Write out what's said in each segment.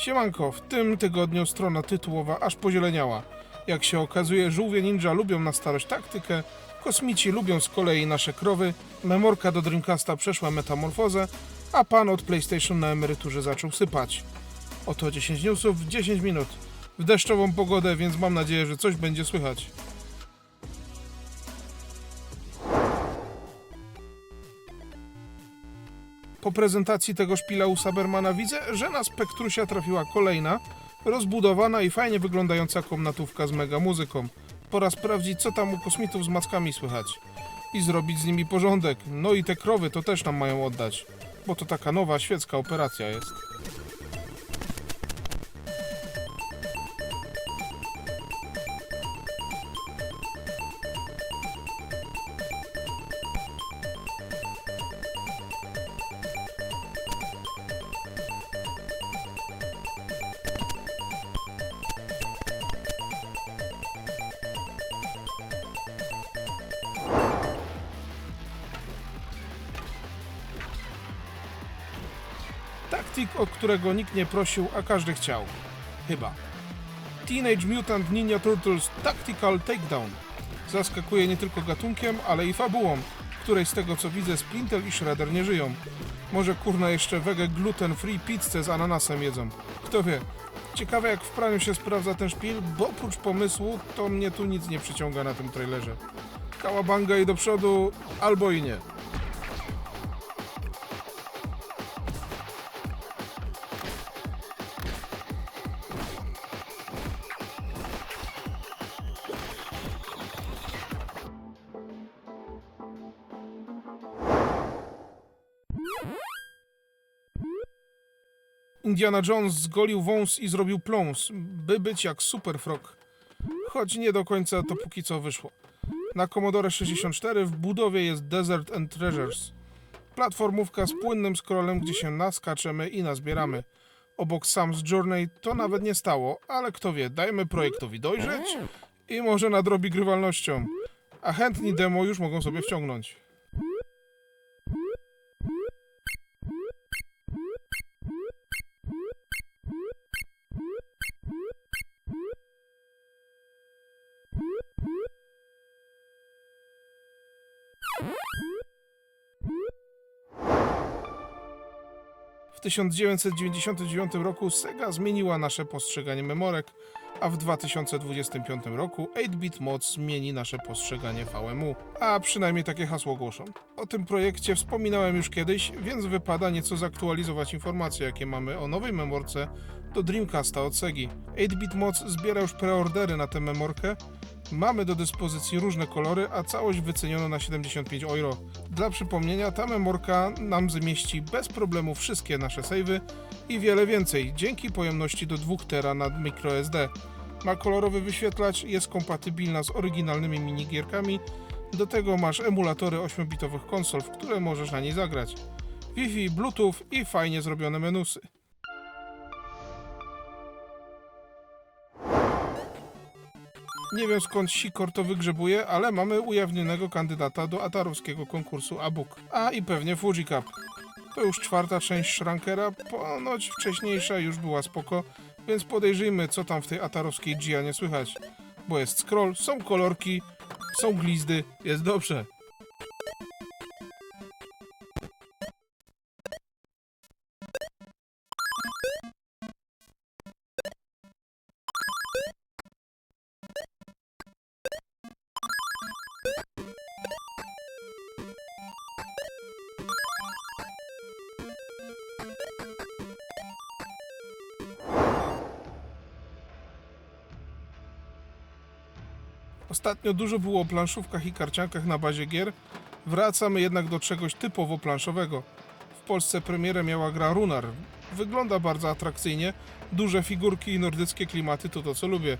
Siemanko, w tym tygodniu strona tytułowa aż pozieleniała. Jak się okazuje, żółwie ninja lubią na starość taktykę, kosmici lubią z kolei nasze krowy, memorka do Dreamcasta przeszła metamorfozę, a pan od PlayStation na emeryturze zaczął sypać. Oto 10 newsów w 10 minut. W deszczową pogodę, więc mam nadzieję, że coś będzie słychać. Po prezentacji tego szpila u Sabermana widzę, że na Spektrusia trafiła kolejna, rozbudowana i fajnie wyglądająca komnatówka z mega muzyką. Pora sprawdzić, co tam u kosmitów z mackami słychać. I zrobić z nimi porządek. No i te krowy to też nam mają oddać. Bo to taka nowa, świecka operacja jest. Taktik, o którego nikt nie prosił, a każdy chciał. Chyba. Teenage Mutant Ninja Turtles Tactical Takedown. Zaskakuje nie tylko gatunkiem, ale i fabułą, której z tego co widzę Splinter i Shredder nie żyją. Może kurna jeszcze wege gluten free pizzę z ananasem jedzą. Kto wie. Ciekawe jak w praniu się sprawdza ten szpil, bo oprócz pomysłu to mnie tu nic nie przyciąga na tym trailerze. Kałabanga i do przodu, albo i nie. Indiana Jones zgolił wąs i zrobił pląs, by być jak Super Frog. Choć nie do końca to póki co wyszło. Na Commodore 64 w budowie jest Desert and Treasures. Platformówka z płynnym scrollem, gdzie się naskaczemy i nazbieramy. Obok Sam's Journey to nawet nie stało, ale kto wie, dajmy projektowi dojrzeć i może nadrobi grywalnością. A chętni demo już mogą sobie wciągnąć. W 1999 roku Sega zmieniła nasze postrzeganie memorek, a w 2025 roku 8-bit Mods zmieni nasze postrzeganie VMU, a przynajmniej takie hasło głoszą. O tym projekcie wspominałem już kiedyś, więc wypada nieco zaktualizować informacje, jakie mamy o nowej memorce do Dreamcasta od Segi. 8-bit Mods zbiera już preordery na tę memorkę, Mamy do dyspozycji różne kolory, a całość wyceniono na 75 euro. Dla przypomnienia, ta memorka nam zmieści bez problemu wszystkie nasze savey i wiele więcej, dzięki pojemności do 2 tera na microSD. Ma kolorowy wyświetlacz, jest kompatybilna z oryginalnymi minigierkami, do tego masz emulatory 8-bitowych konsol, w które możesz na niej zagrać. Wi-Fi, Bluetooth i fajnie zrobione menusy. Nie wiem skąd Sikor to wygrzebuje, ale mamy ujawnionego kandydata do atarowskiego konkursu Abuk. A i pewnie Fuji Cup. To już czwarta część Shrankera, ponoć wcześniejsza już była spoko, więc podejrzyjmy co tam w tej atarowskiej Gianie słychać. Bo jest scroll, są kolorki, są glizdy, jest dobrze. Ostatnio dużo było o planszówkach i karciankach na bazie gier. Wracamy jednak do czegoś typowo planszowego. W Polsce premierę miała gra Runar. Wygląda bardzo atrakcyjnie, duże figurki i nordyckie klimaty to to co lubię.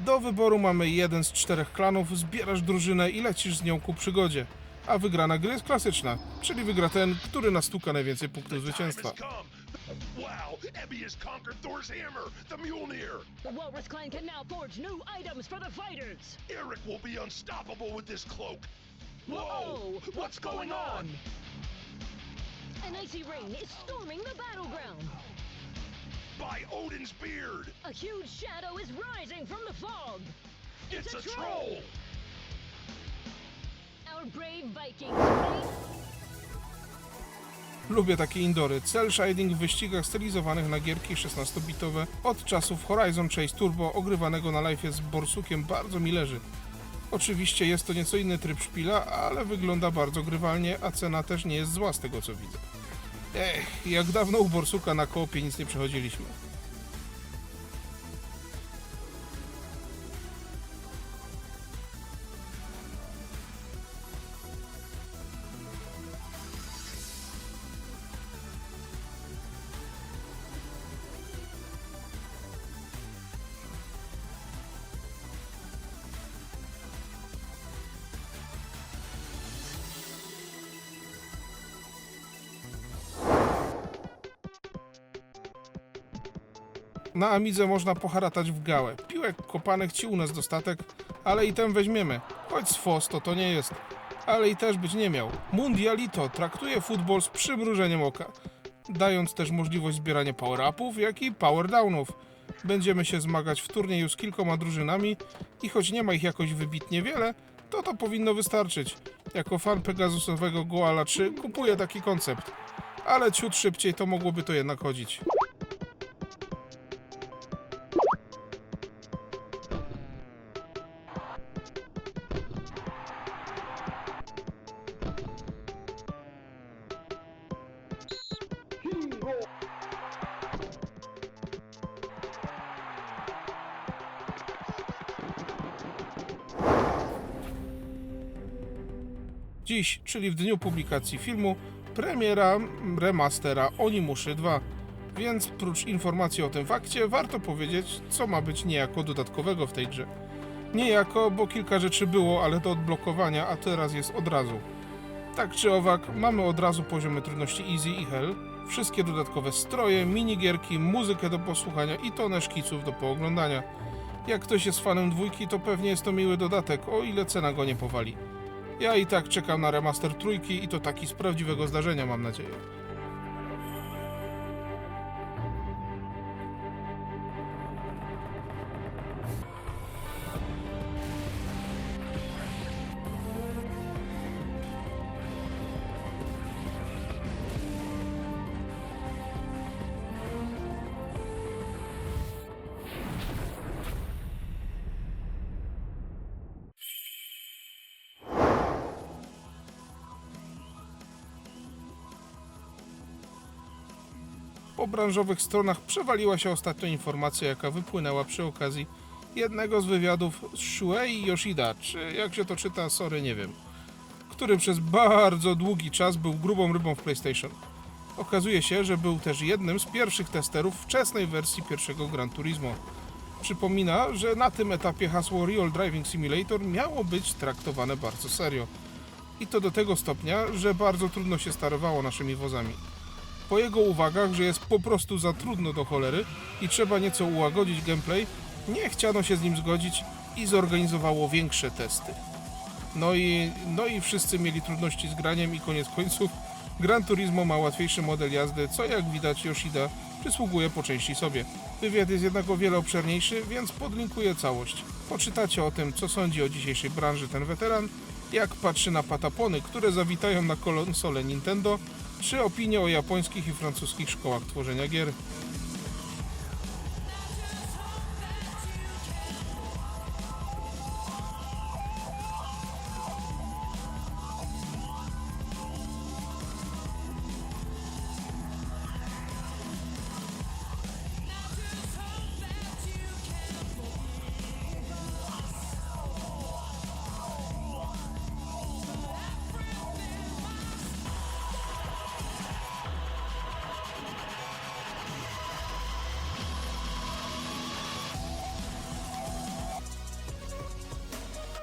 Do wyboru mamy jeden z czterech klanów, zbierasz drużynę i lecisz z nią ku przygodzie. A wygrana gry jest klasyczna, czyli wygra ten, który nastuka najwięcej punktów zwycięstwa. Time has come. Wow, Ebby has conquered Thor's hammer, the Mjolnir. The Walrus clan can now forge new items for the fighters! Eric will be unstoppable with this cloak. Whoa! What's going on? An icy rain is storming the battleground! by Odin's beard! A huge shadow is rising from the fog. It's a troll! Our brave Vikings Lubię takie indory. Cel shading w wyścigach stylizowanych na gierki 16-bitowe od czasów Horizon Chase Turbo ogrywanego na live z Borsukiem bardzo mi leży. Oczywiście jest to nieco inny tryb szpila, ale wygląda bardzo grywalnie, a cena też nie jest zła z tego co widzę. Ech, jak dawno u Borsuka na koopie nic nie przechodziliśmy. Na Amidze można poharatać w gałę. Piłek kopanych ci u nas dostatek, ale i ten weźmiemy. Choć z FOS to to nie jest. Ale i też być nie miał. Mundialito traktuje futbol z przymrużeniem oka, dając też możliwość zbierania power-upów, jak i power-downów. Będziemy się zmagać w turnieju z kilkoma drużynami i choć nie ma ich jakoś wybitnie wiele, to to powinno wystarczyć. Jako fan Pegasusowego Goala 3 kupuję taki koncept. Ale ciut szybciej to mogłoby to jednak chodzić. Dziś, czyli w dniu publikacji filmu, premiera remastera Onimuszy 2. Więc prócz informacji o tym fakcie, warto powiedzieć, co ma być niejako dodatkowego w tej grze. Niejako, bo kilka rzeczy było, ale do odblokowania, a teraz jest od razu. Tak czy owak, mamy od razu poziomy trudności Easy i Hell, wszystkie dodatkowe stroje, minigierki, muzykę do posłuchania i tonę szkiców do pooglądania. Jak ktoś jest fanem dwójki, to pewnie jest to miły dodatek, o ile cena go nie powali. Ja i tak czekam na remaster trójki i to taki z prawdziwego zdarzenia, mam nadzieję. Po branżowych stronach przewaliła się ostatnio informacja, jaka wypłynęła przy okazji jednego z wywiadów z Shuei Yoshida, czy jak się to czyta, sorry, nie wiem, który przez bardzo długi czas był grubą rybą w PlayStation. Okazuje się, że był też jednym z pierwszych testerów wczesnej wersji pierwszego Gran Turismo. Przypomina, że na tym etapie hasło Real Driving Simulator miało być traktowane bardzo serio. I to do tego stopnia, że bardzo trudno się sterowało naszymi wozami. Po jego uwagach, że jest po prostu za trudno do cholery i trzeba nieco ułagodzić gameplay, nie chciano się z nim zgodzić i zorganizowało większe testy. No i, no i wszyscy mieli trudności z graniem i koniec końców Gran Turismo ma łatwiejszy model jazdy, co jak widać Yoshida przysługuje po części sobie. Wywiad jest jednak o wiele obszerniejszy, więc podlinkuję całość. Poczytacie o tym, co sądzi o dzisiejszej branży ten weteran, jak patrzy na patapony, które zawitają na konsolę Nintendo, czy opinie o japońskich i francuskich szkołach tworzenia gier.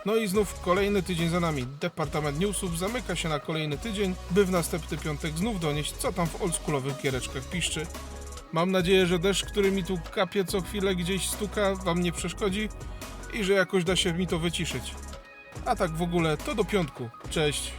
No i znów kolejny tydzień za nami. Departament Newsów zamyka się na kolejny tydzień, by w następny piątek znów donieść, co tam w oldschoolowych giereczkach piszczy. Mam nadzieję, że deszcz, który mi tu kapie co chwilę gdzieś stuka, wam nie przeszkodzi i że jakoś da się mi to wyciszyć. A tak w ogóle, to do piątku. Cześć!